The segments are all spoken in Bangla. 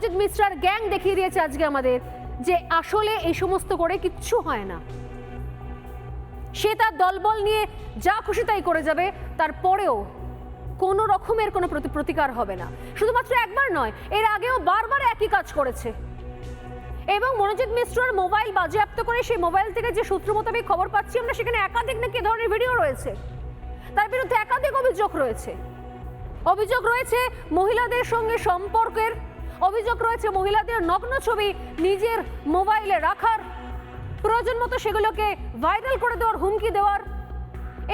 অজিত মিশ্রার গ্যাং দেখিয়ে দিয়েছে আজকে আমাদের যে আসলে এই সমস্ত করে কিচ্ছু হয় না। সে তার দলবল নিয়ে যা খুশি তাই করে যাবে, তারপরেও কোনো রকমের কোনো প্রতিকার হবে না। শুধুমাত্র একবার নয়, এর আগেও বারবার একই কাজ করেছে। এবং মনোজিৎ মিশ্রর মোবাইল বাজেয়াপ্ত করে সেই মোবাইল থেকে যে সূত্র মোতাবেক খবর পাচ্ছি, আমরা সেখানে একাধিক নাকি ধরনের ভিডিও রয়েছে। তার বিরুদ্ধে একাধিক অভিযোগ রয়েছে। অভিযোগ রয়েছে, মহিলাদের সঙ্গে সম্পর্কের অভিযোগ রয়েছে, মহিলাদের নগ্ন ছবি নিজের মোবাইলে রাখার প্রয়োজন মতো সেগুলোকে ভাইরাল করে দেওয়ার হুমকি দেওয়ার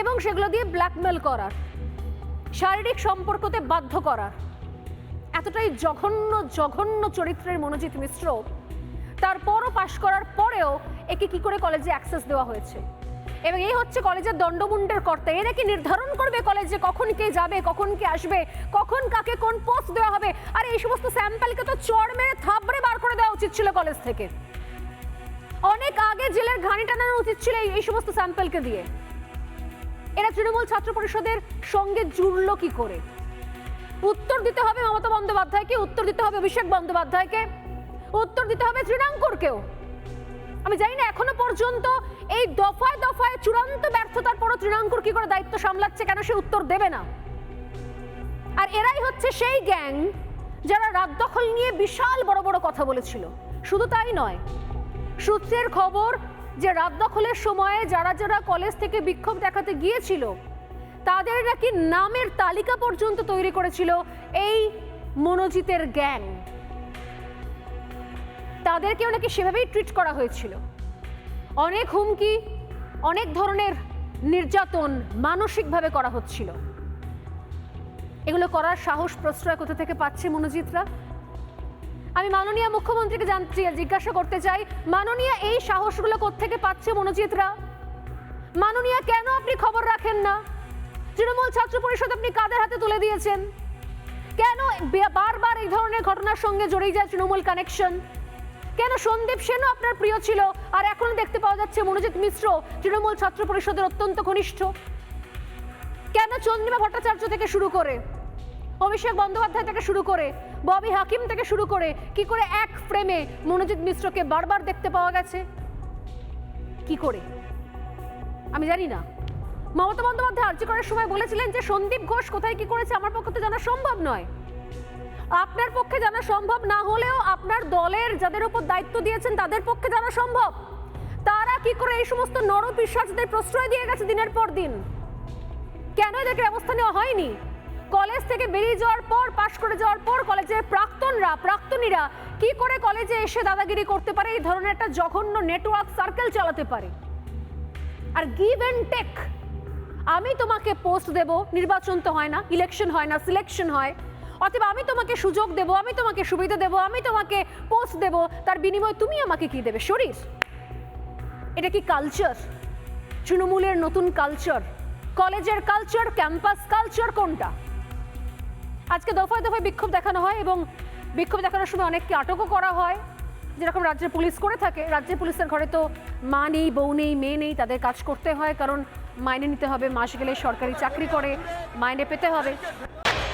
এবং সেগুলো দিয়ে ব্ল্যাকমেল করার, শারীরিক সম্পর্কতে বাধ্য করার। এতটাই জঘন্য জঘন্য চরিত্রের মনোজিৎ মিশ্র, তারপরও পাশ করার পরেও একে কি করে কলেজে অ্যাক্সেস দেওয়া হয়েছে? এবং এই হচ্ছে কলেজের দণ্ডমুণ্ডের কর্তা। এরা কি নির্ধারণ করবে কলেজে কখন কে যাবে, কখন কে আসবে, কখন কাকে কোন পোস্ট দেওয়া হবে? আর এই সমস্ত স্যাম্পলকে তো চড় মেরে থাবড়ে বার করে দেওয়া উচিত ছিল কলেজ থেকে। অনেক আগে জেলের ঘানি টানানো উচিত ছিল এই- সমস্ত স্যাম্পলকে দিয়ে। এরা তৃণমূল ছাত্র পরিষদের সঙ্গে জুড়ল কি করে? উত্তর দিতে হবে মমতা বন্দ্যোপাধ্যায়কে, উত্তর দিতে হবে অভিষেক বন্দ্যোপাধ্যায়কে, উত্তর দিতে হবে তৃণাঙ্কুরকেও। আমি জানি না, এখনও পর্যন্ত এই দফায় দফায় চূড়ান্ত ব্যর্থতার পরও তৃণাঙ্কুর কি করে দায়িত্ব সামলাচ্ছে কেন সে উত্তর দেবে না? আর এরাই হচ্ছে সেই গ্যাং যারা রাত দখল নিয়ে বিশাল বড় বড় কথা বলেছিল। শুধু তাই নয়, সূত্রের খবর যে রাত দখলের সময়ে যারা যারা কলেজ থেকে বিক্ষোভ দেখাতে গিয়েছিল, তাদের নাকি নামের তালিকা পর্যন্ত তৈরি করেছিল এই মনোজিতের গ্যাং। তাদেরকেও নাকি সেভাবেই ট্রিট করা হয়েছিল। অনেক হুমকি, অনেক ধরনের নির্যাতন মানসিকভাবে করা হচ্ছিল। এগুলো করার সাহস, প্রশ্রয় কোথা থেকে পাচ্ছে মনোজিতরা? আমি মাননীয় মুখ্যমন্ত্রীকে জানতে জিজ্ঞাসা করতে চাই, মাননীয় এই সাহসগুলো থেকে পাচ্ছে মনোজিতরা? মাননীয়, কেন আপনি খবর রাখেন না? তৃণমূল ছাত্র পরিষদ আপনি কাদের হাতে তুলে দিয়েছেন? কেন বারবার এই ধরনের ঘটনার সঙ্গে জড়িয়ে যায় তৃণমূল কানেকশন কেন সন্দীপ সেনও আপনার প্রিয় ছিল? আর এখন দেখতে পাওয়া যাচ্ছে মনোজিৎ মিশ্র, তৃণমূল ছাত্র পরিষদের অত্যন্ত ঘনিষ্ঠ। কেন চন্দ্রিমা ভট্টাচার্য থেকে শুরু করে? অভিষেক বন্দ্যোপাধ্যায় থেকে শুরু করে, ববি হাকিম থেকে শুরু করে, কি করে এক ফ্রেমে মনোজিৎ মিশ্রকে বারবার দেখতে পাওয়া গেছে? কি করে? আমি জানি না। মমতা বন্দ্যোপাধ্যায় আর্জি করার সময় বলেছিলেন যে, সন্দীপ ঘোষ কোথায় কি করেছে আমার পক্ষে তো জানা সম্ভব নয়। আপনার পক্ষে জানা সম্ভব না হলেও আপনার দলের যাদের উপর দায়িত্ব দিয়েছেন তাদের পক্ষে জানা সম্ভব। তারা কি করে এই সমস্ত নর প্রশ্রয় দিয়ে গেছে দিনের পর দিন? কেন এদেরকে ব্যবস্থা নেওয়া হয়নি? কলেজ থেকে বেরিয়ে যাওয়ার পর, পাশ করে যাওয়ার পর কলেজের প্রাক্তনরা, প্রাক্তনীরা কি করে কলেজে এসে দাদাগিরি করতে পারে? এই ধরনের একটা জঘন্য নেটওয়ার্ক সার্কেল চালাতে পারে। আর গিভ অ্যান্ড টেক আমি তোমাকে পোস্ট দেব। নির্বাচন তো হয় না ইলেকশন হয় না সিলেকশন হয়। অথবা আমি তোমাকে সুযোগ দেব, আমি তোমাকে সুবিধা দেব, আমি তোমাকে পোস্ট দেব। তার বিনিময়ে তুমি আমাকে কি দেবে, শরীর? এটা কি কালচার তৃণমূলের নতুন কালচার কলেজের কালচার ক্যাম্পাস কালচার কোনটা? আজকে দফায় দফায় বিক্ষোভ দেখানো হয় এবং বিক্ষোভ দেখানোর সময় অনেককে আটকও করা হয়। যেরকম রাজ্যের পুলিশ করে থাকে, রাজ্যের পুলিশের ঘরে তো মা নেই, বউ নেই, মেয়ে নেই, তাদের কাজ করতে হয় কারণ মাইনে নিতে হবে, মাস গেলে সরকারি চাকরি করে, মাইনে পেতে হবে।